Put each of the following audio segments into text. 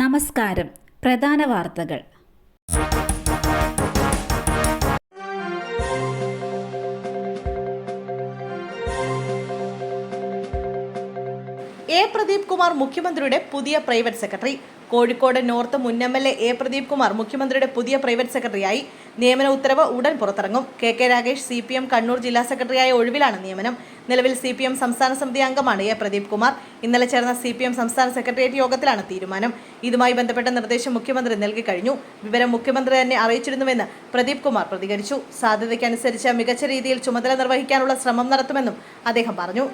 നമസ്കാരം. പ്രധാന വാർത്തകൾ. എ പ്രദീപ് കുമാർ മുഖ്യമന്ത്രിയുടെ പുതിയ പ്രൈവറ്റ് സെക്രട്ടറി. കോഴിക്കോട് നോർത്ത് മുൻ M L A Pradeep Kumar മുഖ്യമന്ത്രിയുടെ പുതിയ പ്രൈവറ്റ് സെക്രട്ടറിയായി നിയമന ഉത്തരവ് ഉടൻ പുറത്തിറങ്ങും. K K Ragesh C P M Kannur ജില്ലാ സെക്രട്ടറിയായ ഒഴിവിലാണ് നിയമനം. നിലവിൽ സി പി എം സംസ്ഥാന സമിതി അംഗമാണ് എ പ്രദീപ് കുമാർ. ഇന്നലെ ചേർന്ന സി പി എം സംസ്ഥാന സെക്രട്ടേറിയറ്റ് യോഗത്തിലാണ് തീരുമാനം. ഇതുമായി ബന്ധപ്പെട്ട നിർദ്ദേശം മുഖ്യമന്ത്രി നൽകി കഴിഞ്ഞു. വിവരം മുഖ്യമന്ത്രി തന്നെ അറിയിച്ചിരുന്നുവെന്ന് പ്രദീപ് കുമാർ പ്രതികരിച്ചു. സാധ്യതയ്ക്കനുസരിച്ച് മികച്ച രീതിയിൽ ചുമതല നിർവഹിക്കാനുള്ള ശ്രമം നടത്തുമെന്നും അദ്ദേഹം പറഞ്ഞു.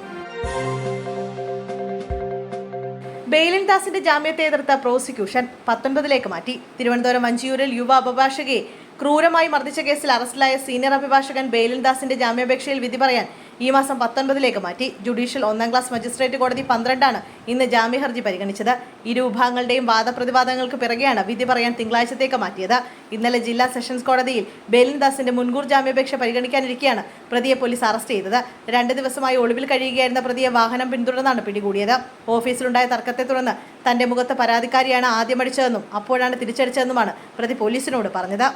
ബെയിലിൻ ദാസിന്റെ ജാമ്യത്തെ എതിർത്ത പ്രോസിക്യൂഷൻ പത്തൊൻപതിലേക്ക് മാറ്റി. തിരുവനന്തപുരം വഞ്ചിയൂരിൽ യുവ അഭിഭാഷകയെ ക്രൂരമായി മർദ്ദിച്ച കേസിൽ അറസ്റ്റിലായ സീനിയർ അഭിഭാഷകൻ ബെയിലിൻ ദാസിന്റെ ജാമ്യാപേക്ഷയിൽ വിധി പറയാൻ ഈ മാസം പത്തൊൻപതിലേക്ക് മാറ്റി. ജുഡീഷ്യൽ ഒന്നാം ക്ലാസ് മജിസ്ട്രേറ്റ് കോടതി പന്ത്രണ്ടാണ് ഇന്ന് ജാമ്യഹർജി പരിഗണിച്ചത്. ഇരു വിഭാഗങ്ങളുടെയും വാദപ്രതിവാദങ്ങൾക്ക് പിറകെയാണ് വിധി പറയാൻ തിങ്കളാഴ്ചത്തേക്ക് മാറ്റിയത്. ഇന്നലെ ജില്ലാ സെഷൻസ് കോടതിയിൽ ബേലിൻദാസിന്റെ മുൻകൂർ ജാമ്യാപേക്ഷ പരിഗണിക്കാനിരിക്കെയാണ് പ്രതിയെ പോലീസ് അറസ്റ്റ് ചെയ്തത്. രണ്ട് ദിവസമായി ഒളിവിൽ കഴിയുകയായിരുന്ന പ്രതിയെ വാഹനം പിന്തുടർന്നാണ് പിടികൂടിയത്. ഓഫീസിലുണ്ടായ തർക്കത്തെ തുടർന്ന് തന്റെ മുഖത്ത് പരാതിക്കാരിയാണ് ആദ്യമടിച്ചതെന്നും അപ്പോഴാണ് തിരിച്ചടിച്ചതെന്നുമാണ് പ്രതി പോലീസിനോട് പറഞ്ഞത്.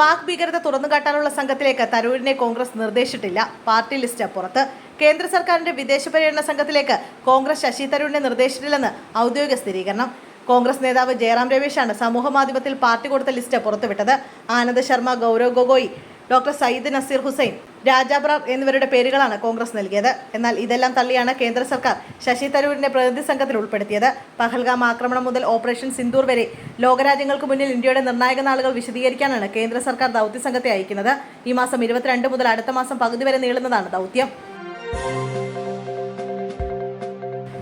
പാക് ഭീകരത തുറന്നുകാട്ടാനുള്ള സംഘത്തിലേക്ക് തരൂരിനെ കോൺഗ്രസ് നിർദ്ദേശിച്ചിട്ടില്ല. പാർട്ടി ലിസ്റ്റ് പുറത്ത് കേന്ദ്ര സർക്കാരിന്റെ വിദേശ പര്യടന സംഘത്തിലേക്ക് കോൺഗ്രസ് ശശി തരൂരിനെ നിർദ്ദേശിച്ചിട്ടില്ലെന്ന് ഔദ്യോഗിക സ്ഥിരീകരണം. കോൺഗ്രസ് നേതാവ് ജയറാം രമേശാണ് സമൂഹ മാധ്യമത്തിൽ പാർട്ടി കൊടുത്ത ലിസ്റ്റ് പുറത്തുവിട്ടത് ആനന്ദ് ശർമ്മ ഗൗരവ് ഗൊഗോയി ഡോക്ടർ സയ്യിദ് നസീർ ഹുസൈൻ രാജാബ്രാർ എന്നിവരുടെ പേരുകളാണ് കോൺഗ്രസ് നൽകിയത്. എന്നാൽ ഇതെല്ലാം തള്ളിയാണ് കേന്ദ്ര സർക്കാർ ശശി തരൂരിന്റെ പ്രതിനിധി സംഘത്തിൽ ഉൾപ്പെടുത്തിയത്. പഹൽഗാം ആക്രമണം മുതൽ ഓപ്പറേഷൻ സിന്ദൂർ വരെ ലോകരാജ്യങ്ങൾക്ക് മുന്നിൽ ഇന്ത്യയുടെ നിർണായക നാളുകൾ വിശദീകരിക്കാനാണ് കേന്ദ്ര സർക്കാർ ദൗത്യ സംഘത്തെ അയക്കുന്നത്. ഈ മാസം ഇരുപത്തിരണ്ട് മുതൽ അടുത്ത മാസം പകുതി വരെ നീളുന്നതാണ് ദൗത്യം.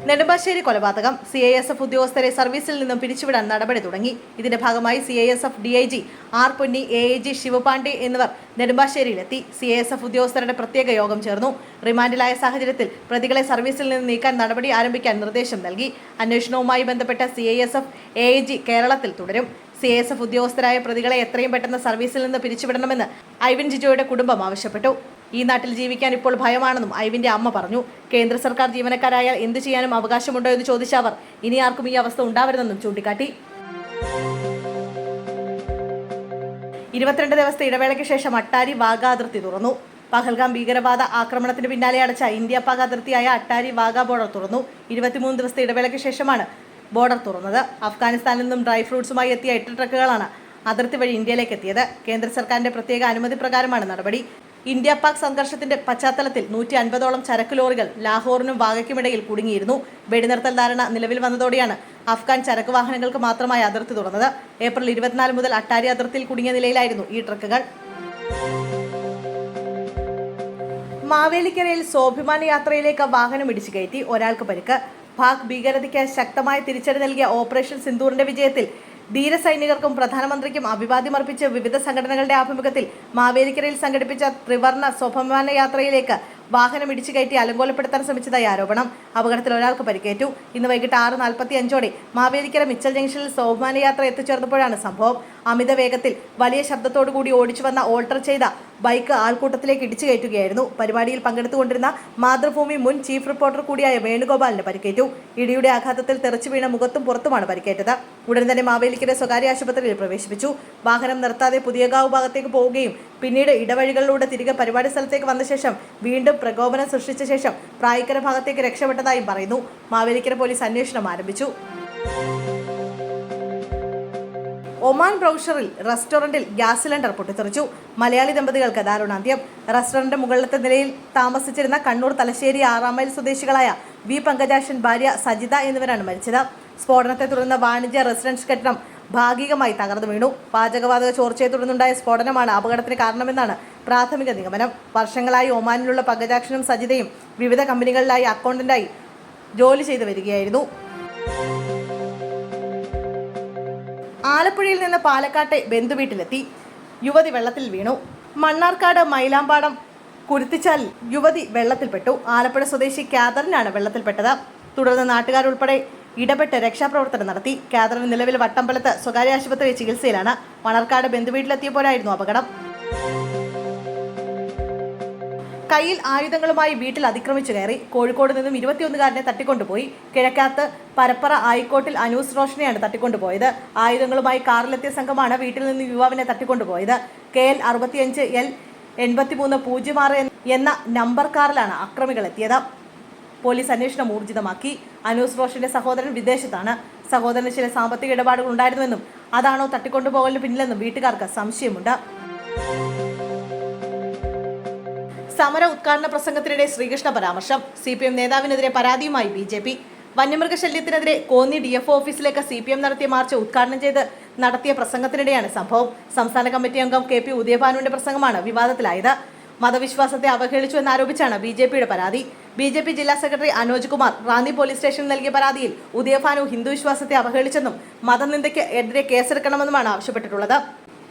നെടുമ്പാശ്ശേരി കൊലപാതകം. സി ഐ എസ് എഫ് ഉദ്യോഗസ്ഥരെ സർവീസിൽ നിന്നും പിരിച്ചുവിടാൻ നടപടി തുടങ്ങി. ഇതിന്റെ ഭാഗമായി C I S F D I G R Ponni A I G Shiva Pande എന്നിവർ നെടുമ്പാശ്ശേരിയിലെത്തി. സി ഐ എസ് എഫ് ഉദ്യോഗസ്ഥരുടെ പ്രത്യേക യോഗം ചേർന്നു. റിമാൻഡിലായ സാഹചര്യത്തിൽ പ്രതികളെ സർവീസിൽ നിന്ന് നീക്കാൻ നടപടി ആരംഭിക്കാൻ നിർദ്ദേശം നൽകി. അന്വേഷണവുമായി ബന്ധപ്പെട്ട C I S F A I G കേരളത്തിൽ തുടരും. സി എസ് എഫ് ഉദ്യോഗസ്ഥരായ പ്രതികളെ എത്രയും പെട്ടെന്ന് സർവീസിൽ നിന്ന് പിരിച്ചുവിടണമെന്ന് ഐവിൻ ജിജോയുടെ കുടുംബം ആവശ്യപ്പെട്ടു. ഈ നാട്ടിൽ ജീവിക്കാൻ ഇപ്പോൾ ഭയമാണെന്നും ഐവിന്റെ അമ്മ പറഞ്ഞു. കേന്ദ്ര സർക്കാർ ജീവനക്കാരായാൽ എന്ത് ചെയ്യാനും അവകാശമുണ്ടോ എന്ന് ചോദിച്ച അവർ. ഇനി ആർക്കും ഈ അവസ്ഥ ഉണ്ടാവരുതെന്നും ചൂണ്ടിക്കാട്ടി. ഇരുപത്തിരണ്ട് ദിവസത്തെ ഇടവേളയ്ക്ക് ശേഷം അട്ടാരി വാഗ അതിർത്തി തുറന്നു. പഹൽഗാം ഭീകരവാദ ആക്രമണത്തിന് പിന്നാലെ അടച്ച ഇന്ത്യ പാക് അതിർത്തിയായ അട്ടാരി വാഗ ബോർഡർ തുറന്നു. ഇരുപത്തിമൂന്ന് ദിവസത്തെ ഇടവേളയ്ക്ക് ശേഷമാണ് ബോർഡർ തുറന്നത്. അഫ്ഗാനിസ്ഥാനിൽ നിന്നും ഡ്രൈ ഫ്രൂട്ട്സുമായി എത്തിയ എട്ട് ട്രക്കുകളാണ് അതിർത്തി വഴി ഇന്ത്യയിലേക്ക് എത്തിയത്. കേന്ദ്ര സർക്കാരിന്റെ പ്രത്യേക അനുമതി പ്രകാരമാണ് നടപടി. ഇന്ത്യ പാക് സംഘർഷത്തിന്റെ പശ്ചാത്തലത്തിൽ നൂറ്റി അൻപതോളം ചരക്ക് ലോറികൾ ലാഹോറിനും വാഗയ്ക്കുമിടയിൽ കുടുങ്ങിയിരുന്നു. വെടിനിർത്തൽ ധാരണ നിലവിൽ വന്നതോടെയാണ് അഫ്ഗാൻ ചരക്ക് വാഹനങ്ങൾക്ക് മാത്രമായി അതിർത്തി തുറന്നത്. ഏപ്രിൽ ഇരുപത്തിനാല് മുതൽ അട്ടാരി അതിർത്തിയിൽ കുടുങ്ങിയ നിലയിലായിരുന്നു ഈ ട്രക്കുകൾ. മാവേലിക്കരയിൽ സ്വാഭിമാന യാത്രയിലേക്ക് വാഹനം ഇടിച്ചു കയറ്റി ഒരാൾക്ക് പരിക്ക്. പാക് ഭീകരതയ്ക്ക് ശക്തമായ തിരിച്ചടി നൽകിയ ഓപ്പറേഷൻ സിന്ദൂറിന്റെ വിജയത്തിൽ ധീരസൈനികർക്കും പ്രധാനമന്ത്രിക്കും അഭിവാദ്യം അഭിവാദ്യമർപ്പിച്ച് വിവിധ സംഘടനകളുടെ ആഭിമുഖ്യത്തിൽ മാവേലിക്കരയിൽ സംഘടിപ്പിച്ച ത്രിവർണ സ്വഭമാന യാത്രയിലേക്ക് വാഹനം ഇടിച്ചു കയറ്റി അലങ്കോലപ്പെടുത്താൻ ശ്രമിച്ചതായി ആരോപണം. അപകടത്തിൽ ഒരാൾക്ക് പരിക്കേറ്റു. ഇന്ന് വൈകിട്ട് ആറ് നാൽപ്പത്തി അഞ്ചോടെ മാവേലിക്കര മിച്ചൽ ജംഗ്ഷനിൽ സ്വാഭിമാന യാത്ര എത്തിച്ചേർന്നപ്പോഴാണ് സംഭവം. അമിത വേഗത്തിൽ വലിയ ശബ്ദത്തോടു കൂടി ഓടിച്ചു വന്ന ഓൾട്ടർ ചെയ്ത ബൈക്ക് ആൾക്കൂട്ടത്തിലേക്ക് ഇടിച്ചു കയറ്റുകയായിരുന്നു. പരിപാടിയിൽ പങ്കെടുത്തുകൊണ്ടിരുന്ന മാതൃഭൂമി മുൻ ചീഫ് റിപ്പോർട്ടർ കൂടിയായ വേണുഗോപാലിന് പരിക്കേറ്റു. ഇടിയുടെ ആഘാതത്തിൽ തെറിച്ചു വീണ മുഖത്തും പുറത്തുമാണ് പരിക്കേറ്റത്. ഉടൻ തന്നെ മാവേലിക്കര സ്വകാര്യ ആശുപത്രിയിൽ പ്രവേശിപ്പിച്ചു. വാഹനം നിർത്താതെ പുതിയകാവ് ഭാഗത്തേക്ക് പോവുകയും പിന്നീട് ഇടവഴികളിലൂടെ തിരികെ പരിപാടി സ്ഥലത്തേക്ക് വന്ന ശേഷം വീണ്ടും പ്രകോപനം സൃഷ്ടിച്ച ശേഷം പ്രായക്കര ഭാഗത്തേക്ക് രക്ഷപ്പെട്ടതായും പറയുന്നു. മാവേലിക്കര പോലീസ് അന്വേഷണം ആരംഭിച്ചു. ഒമാൻ ബ്രൗഷറിൽ റെസ്റ്റോറന്റിൽ ഗ്യാസ് സിലിണ്ടർ പൊട്ടിത്തെറിച്ചു. മലയാളി ദമ്പതികൾക്ക് ദാരുണാന്ത്യം. റെസ്റ്റോറന്റ് മുകളിലത്തെ നിലയിൽ താമസിച്ചിരുന്ന കണ്ണൂർ തലശ്ശേരി ആറാം മൈൽ സ്വദേശികളായ വി. പങ്കജാഷൻ ഭാര്യ സജിത എന്നിവരാണ് മരിച്ചത്. സ്ഫോടനത്തെ തുടർന്ന് വാണിജ്യ റെസിഡൻസ് കെട്ടിടം ഭാഗികമായി തകർന്നു വീണു. പാചകവാതക ചോർച്ചയെ തുടർന്നുണ്ടായ സ്ഫോടനമാണ് അപകടത്തിന് കാരണമെന്നാണ് പ്രാഥമിക നിഗമനം. വർഷങ്ങളായി ഒമാനിലുള്ള പങ്കജാക്ഷനും സജിതയും വിവിധ കമ്പനികളിലായി അക്കൗണ്ടന്റായി ജോലി ചെയ്തു വരികയായിരുന്നു. ആലപ്പുഴയിൽ നിന്ന് പാലക്കാട്ടെ ബന്ധുവീട്ടിലെത്തി. യുവതി വെള്ളത്തിൽ വീണു. മണ്ണാർക്കാട് മൈലാമ്പാടം കുരുത്തിച്ചാൽ യുവതി വെള്ളത്തിൽപ്പെട്ടു. ആലപ്പുഴ സ്വദേശി കാതറിനാണ് വെള്ളത്തിൽപ്പെട്ടത്. തുടർന്ന് നാട്ടുകാരുൾപ്പെടെ ഇടപെട്ട് രക്ഷാപ്രവർത്തനം നടത്തി. കാതറിന് നിലവിൽ വട്ടമ്പലത്ത് സ്വകാര്യ ആശുപത്രി ചികിത്സയിലാണ്. മണർക്കാട് ബന്ധുവീട്ടിലെത്തിയപ്പോഴായിരുന്നു അപകടം. കയ്യിൽ ആയുധങ്ങളുമായി വീട്ടിൽ അതിക്രമിച്ചു കയറി. കോഴിക്കോട് നിന്നും ഇരുപത്തിയൊന്നുകാരനെ തട്ടിക്കൊണ്ടുപോയി. കിഴക്കാത്ത് പരപ്പറ ആയിക്കോട്ടിൽ അനൂസ് റോഷനെയാണ് തട്ടിക്കൊണ്ടുപോയത്. ആയുധങ്ങളുമായി കാറിലെത്തിയ സംഘമാണ് വീട്ടിൽ നിന്ന് യുവാവിനെ തട്ടിക്കൊണ്ടുപോയത്. കെ എൽ അറുപത്തിയഞ്ച് എൽ എൺപത്തിമൂന്ന് പൂജ്യം ആറ് എന്ന നമ്പർ കാറിലാണ് അക്രമികൾ എത്തിയത് പോലീസ് അന്വേഷണം ഊർജിതമാക്കി. അനൂസ് റോഷന്റെ സഹോദരൻ വിദേശത്താണ്. സഹോദരന് ചില സാമ്പത്തിക ഇടപാടുകൾ ഉണ്ടായിരുന്നുവെന്നും അതാണോ തട്ടിക്കൊണ്ടുപോകലിന് പിന്നിലെന്നും വീട്ടുകാർക്ക് സംശയമുണ്ട്. സമര ഉദ്ഘാടന പ്രസംഗത്തിനിടെ ശ്രീകൃഷ്ണ പരാമർശം. സി പി എം നേതാവിനെതിരെ പരാതിയുമായി ബി ജെ പി. വന്യമൃഗശല്യത്തിനെതിരെ കോന്നി ഡി എഫ് ഓഫീസിലേക്ക് സി പി എം നടത്തിയ മാർച്ച് ഉദ്ഘാടനം ചെയ്ത് നടത്തിയ പ്രസംഗത്തിനിടെയാണ് സംഭവം. സംസ്ഥാന കമ്മിറ്റി അംഗം കെ പി ഉദയഭാനുവിന്റെ പ്രസംഗമാണ് വിവാദത്തിലായത്. മതവിശ്വാസത്തെ അവഹേളിച്ചു എന്നാരോപിച്ചാണ് ബി ജെ പിയുടെ പരാതി. ബി ജെ പി ജില്ലാ സെക്രട്ടറി അനോജ് കുമാർ റാന്നി പോലീസ് സ്റ്റേഷനിൽ നൽകിയ പരാതിയിൽ ഉദയഭാനു ഹിന്ദു വിശ്വാസത്തെ അവഹേളിച്ചെന്നും മതനിന്ദയ്ക്ക് എതിരെ കേസെടുക്കണമെന്നുമാണ് ആവശ്യപ്പെട്ടിട്ടുള്ളത്.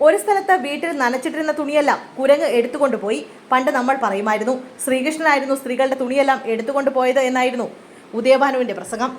ഒരു സ്ഥലത്ത് വീട്ടിൽ നനച്ചിട്ടിരുന്ന തുണിയെല്ലാം കുരങ്ങ് എടുത്തുകൊണ്ടുപോയി പണ്ട് നമ്മൾ പറയുമായിരുന്നു ശ്രീകൃഷ്ണനായിരുന്നു സ്ത്രീകളുടെ തുണിയെല്ലാം എടുത്തുകൊണ്ടുപോയത് എന്നായിരുന്നു ഉദയഭാനുവിന്റെ പ്രസംഗം.